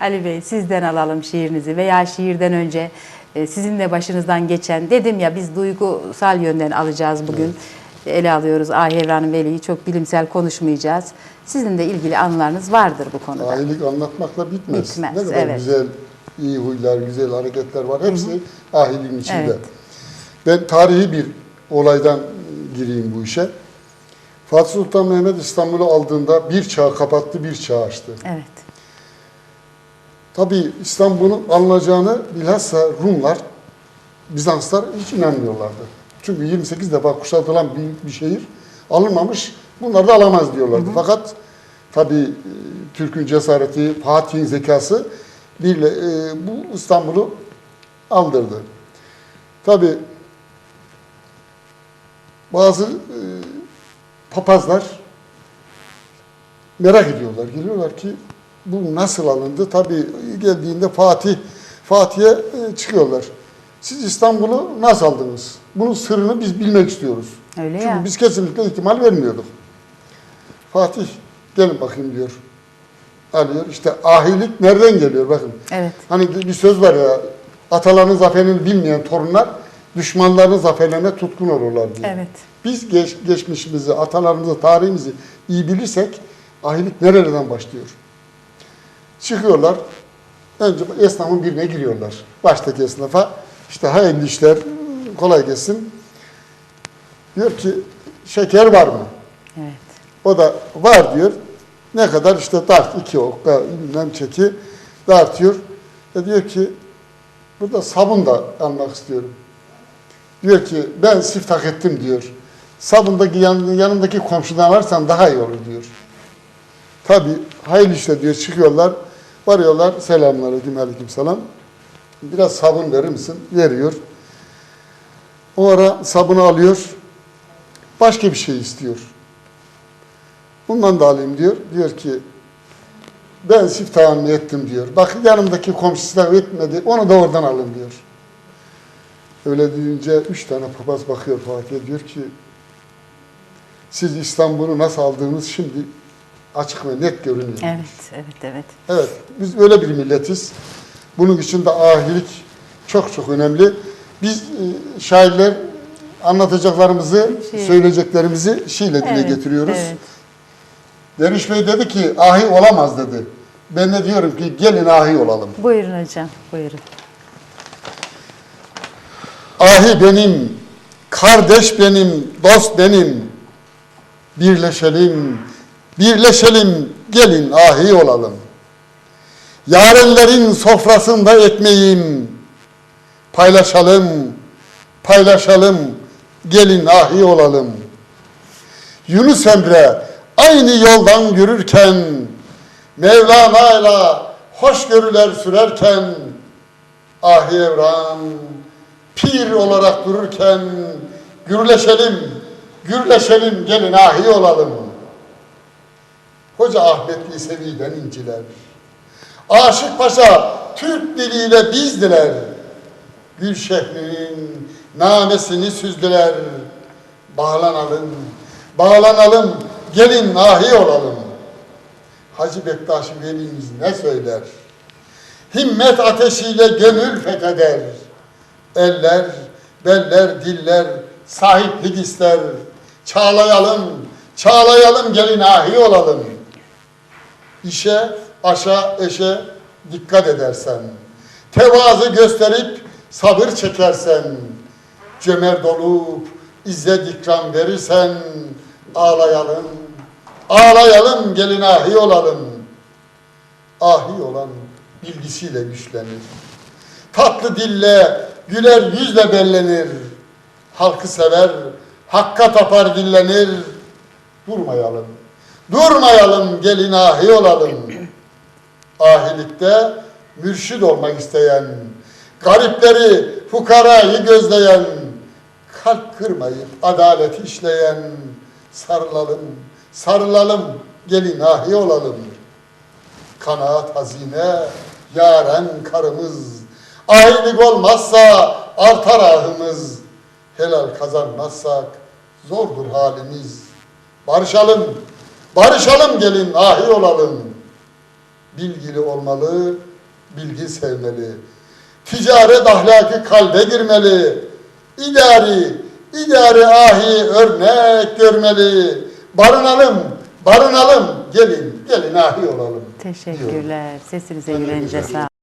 Ali Bey sizden alalım şiirinizi veya şiirden önce e, sizin de başınızdan geçen dedim ya biz duygusal yönden alacağız bugün. Ele alıyoruz Ahi Evran'ın Veli'yi çok bilimsel konuşmayacağız. Sizin de ilgili anılarınız vardır bu konuda. Ahilik anlatmakla bitmez. Bitmez, Ne kadar evet. güzel, iyi huylar, güzel hareketler var. Hepsi ahiliğin içinde. Evet. Ben tarihi bir olaydan gireyim bu işe. Fatih Sultan Mehmet İstanbul'u aldığında bir çağ kapattı, bir çağ açtı. Evet. Tabii İstanbul'un alınacağını bilhassa Rumlar, Bizanslar hiç inanmıyorlardı. Çünkü 28 defa kuşatılan bir, bir şehir alınmamış, bunlar da alamaz diyorlardı. Fakat tabii e, Türk'ün cesareti, Fatih'in zekası birle, e, bu İstanbul'u aldırdı. Tabii bazı e, papazlar merak ediyorlar. Geliyorlar ki bu nasıl alındı? Tabii geldiğinde Fatih Fatih'e e, çıkıyorlar. Siz İstanbul'u nasıl aldınız? Bunun sırrını biz bilmek istiyoruz. Öyle Çünkü ya. biz kesinlikle ihtimal vermiyorduk. Fatih gelin bakayım diyor. Alıyor. İşte ahilik nereden geliyor bakın. Evet. Hani bir söz var ya atalarının zaferini bilmeyen torunlar düşmanlarının zaferlerine tutkun olurlar diye. Evet. Biz geç, geçmişimizi, atalarımızı, tarihimizi iyi bilirsek ahilik nerelerden başlıyor? Çıkıyorlar. Önce esnafın birine giriyorlar. Baştaki esnafa işte hayırlı işler kolay gelsin. Diyor ki şeker var mı? Evet. O da var diyor. Ne kadar işte dart iki okka bilmem çeki dartıyor. E diyor ki burada sabun da almak istiyorum. Diyor ki ben siftah ettim diyor. Sabundaki yan, yanındaki komşudan alırsan daha iyi olur diyor. Tabi hayırlı işte diyor çıkıyorlar. Varıyorlar selamünaleyküm aleyküm selam. Biraz sabun verir misin? Veriyor. O ara sabunu alıyor. Başka bir şey istiyor. Bundan da alayım diyor. Diyor ki ben siftahımı ettim diyor. Bak yanımdaki komşusu da etmedi. Onu da oradan alın diyor. Öyle deyince üç tane papaz bakıyor Fatih'e diyor ki siz İstanbul'u nasıl aldığınız şimdi açık ve net görünüyor. Evet, evet, evet. Evet, biz öyle bir milletiz. Bunun için de ahilik çok çok önemli. Biz e, şairler anlatacaklarımızı, Şiir. söyleyeceklerimizi şiirle dile Evet, getiriyoruz. Evet. Derviş Bey dedi ki ahi olamaz dedi. Ben de diyorum ki gelin ahi olalım. Buyurun hocam, buyurun. Ahi benim, kardeş benim, dost benim. Birleşelim, birleşelim, gelin ahi olalım. Yarenlerin sofrasında ekmeğim. Paylaşalım, paylaşalım, gelin ahi olalım. Yunus Emre aynı yoldan yürürken, Mevlana'yla hoşgörüler sürerken, ahi evran, pir olarak dururken, gürleşelim, gürleşelim, gelin ahi olalım. Hoca Ahmet Lisevi'den inciler. Aşık Paşa Türk diliyle bizdiler. Gülşehri'nin namesini süzdüler. Bağlanalım, bağlanalım, gelin ahi olalım. Hacı Bektaş Velimiz ne söyler? Himmet ateşiyle gönül fetheder. Eller, beller, diller, sahiplik ister. Çağlayalım, çağlayalım, gelin ahi olalım. İşe, aşa, eşe dikkat edersen, tevazu gösterip sabır çekersen, cömert olup izzet ikram verirsen, ağlayalım, ağlayalım, gelin ahi olalım. Ahi olan bilgisiyle güçlenir. Tatlı dille, güler yüzle bellenir. Halkı sever, hakka tapar dillenir. Durmayalım, durmayalım, gelin ahi olalım. Ahilikte mürşid olmak isteyen, garipleri, fukarayı gözleyen, kalp kırmayıp adalet işleyen, sarılalım, sarılalım, gelin ahi olalım. Kanaat hazine, yaren karımız, aylık olmazsa artar ahımız, helal kazanmazsak zordur halimiz. Barışalım, barışalım gelin ahi olalım. bilgili olmalı, bilgi sevmeli. Ticaret ahlakı kalbe girmeli. İdari, idari ahi örnek görmeli. Barınalım, barınalım, gelin, gelin ahi olalım. Teşekkürler. Sesinize yüreğinize sağlık.